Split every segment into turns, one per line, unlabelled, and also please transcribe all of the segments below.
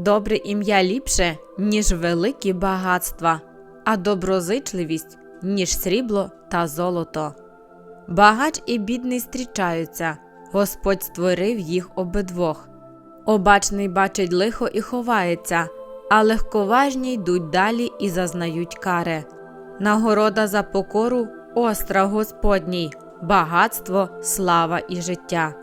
Добре ім'я ліпше, ніж великі багатства, а доброзичливість, ніж срібло та золото. Багач і бідний зустрічаються, Господь створив їх обидвох. Обачний бачить лихо і ховається, а легковажні йдуть далі і зазнають кари. Нагорода за покору остра Господній, багатство, слава і життя.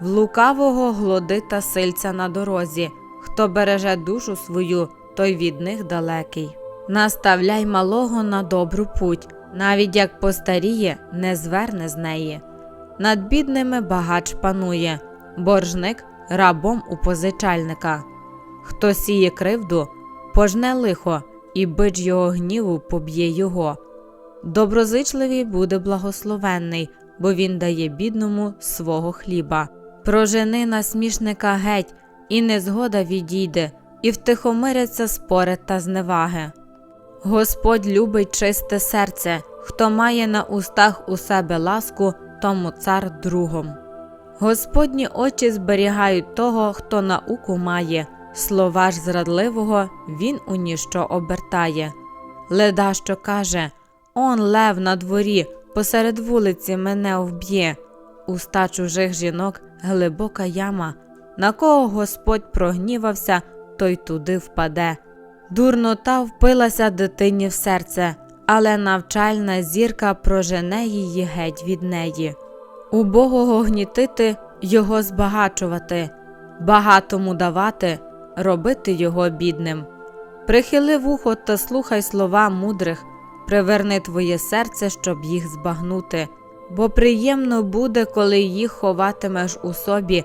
В лукавого глоди та сильця на дорозі, хто береже душу свою, той від них далекий. Наставляй малого на добру путь, навіть як постаріє, не зверне з неї. Над бідними багач панує, боржник рабом у позичальника. Хто сіє кривду, пожне лихо, і бич його гніву поб'є його. Доброзичливий буде благословенний, бо він дає бідному свого хліба. Прожени насмішника геть, і незгода відійде, і втихомиряться спори та зневаги. Господь любить чисте серце, хто має на устах у себе ласку, тому цар другом. Господні очі зберігають того, хто науку має, слова ж зрадливого він у ніщо обертає. Леда, що каже Он лев на дворі, посеред вулиці мене вб'є. Уста чужих жінок глибока яма. На кого Господь прогнівався, той туди впаде. Дурнота впилася дитині в серце, але навчальна зірка прожене її геть від неї. Убогого гнітити, його збагачувати, багатому давати, робити його бідним. Прихили вухо та слухай слова мудрих, приверни твоє серце, щоб їх збагнути, бо приємно буде, коли їх ховатимеш у собі,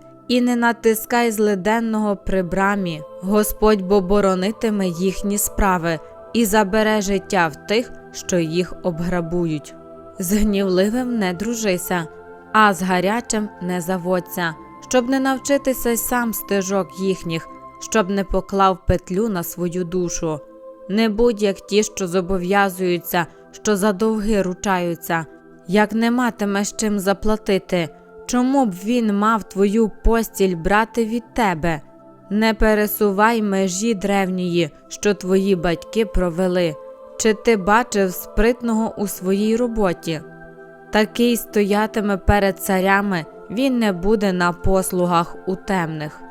і не натискай злиденного при брамі. Господь бо боронитиме їхні справи і забере життя в тих, що їх обграбують. З гнівливим не дружися, а з гарячим не заводься, щоб не навчитися сам стежок їхніх, щоб не поклав петлю на свою душу. Не будь як ті, що зобов'язуються, що за довги ручаються, як не матимеш чим заплатити, чому б він мав твою постіль брати від тебе? Не пересувай межі древньої, що твої батьки провели. Чи ти бачив спритного у своїй роботі? Такий стоятиме перед царями, він не буде на послугах у темних.